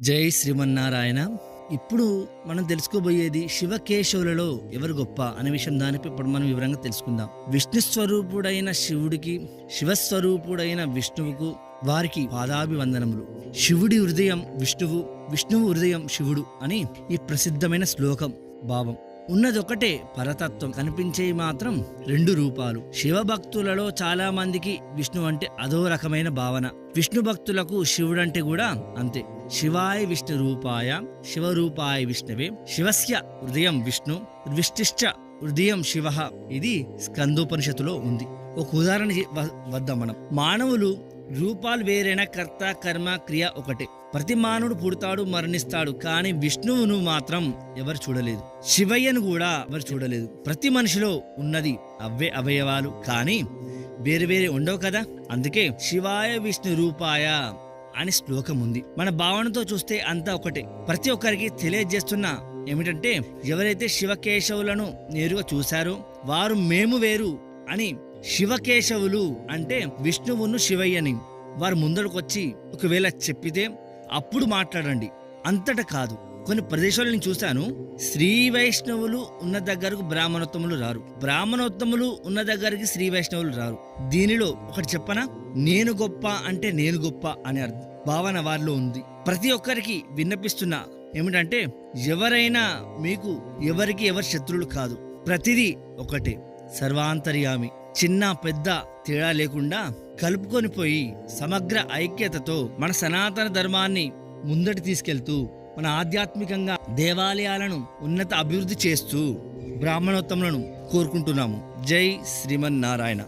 జై శ్రీమన్నారాయణ. ఇప్పుడు మనం తెలుసుకోబోయేది శివకేశవులలో ఎవరు గొప్ప అనే విషయం దానిపై ఇప్పుడు మనం వివరంగా తెలుసుకుందాం. విష్ణు స్వరూపుడైన శివుడికి శివస్వరూపుడైన విష్ణువుకు వారికి పాదాభివందనములు. శివుడి హృదయం విష్ణువు విష్ణువు హృదయం శివుడు అని ఈ ప్రసిద్ధమైన శ్లోకం భావం. ఉన్నదొకటే పరతత్వం కనిపించే మాత్రం రెండు రూపాలు. శివభక్తులలో చాలా మందికి విష్ణు అంటే అదో రకమైన భావన. విష్ణు భక్తులకు శివుడంటే కూడా అంతే. శివాయ విష్ణు రూపాయ శివరూపాయ విష్ణవే శివస్య హృదయం విష్ణు విష్టిశ్చ హృదయం శివ ఇది స్కందోపనిషత్తులో ఉంది. ఒక ఉదాహరణ వద్దాం మనం. మానవులు రూపాలు వేరైన కర్త కర్మ క్రియ ఒకటే. ప్రతి మానవుడు పుడతాడు మరణిస్తాడు కానీ విష్ణువును మాత్రం ఎవరు చూడలేదు. శివయ్యను కూడా ఎవరు చూడలేదు. ప్రతి మనిషిలో ఉన్నది అవే అవయవాలు కానీ వేరు వేరే ఉండవు కదా. అందుకే శివాయ విష్ణు రూపాయ అని శ్లోకం ఉంది. మన భావనతో చూస్తే అంతా ఒకటే. ప్రతి ఒక్కరికి తెలియజేస్తున్న ఏమిటంటే ఎవరైతే శివకేశవులను నేరుగా చూశారో వారు మేము వేరు అని శివకేశవులు అంటే విష్ణువును శివయ్యని వారు ముందడుకొచ్చి ఒకవేళ చెప్పితే అప్పుడు మాట్లాడండి. అంతట కాదు. కొన్ని ప్రదేశాలు నేను చూశాను. శ్రీ వైష్ణవులు ఉన్న దగ్గరకు బ్రాహ్మణోత్తములు రారు. బ్రాహ్మణోత్తములు ఉన్న దగ్గరికి శ్రీ వైష్ణవులు రారు. దీనిలో ఒకటి చెప్పనా? నేను గొప్ప అంటే నేను గొప్ప అనే అర్థం భావన వారిలో ఉంది. ప్రతి ఒక్కరికి విన్నపిస్తున్నా ఏమిటంటే ఎవరైనా మీకు ఎవరికి ఎవరి శత్రువులు కాదు. ప్రతిదీ ఒకటే. సర్వాంతర్యామి. చిన్న పెద్ద తేడా లేకుండా కలుపుకొని పోయి సమగ్ర ఐక్యతతో మన సనాతన ధర్మాన్ని ముందటి తీసుకెళ్తూ మన ఆధ్యాత్మికంగా దేవాలయాలను ఉన్నత అభివృద్ధి చేస్తూ బ్రాహ్మణోత్తములను కోరుకుంటున్నాము. జై శ్రీమన్నారాయణ.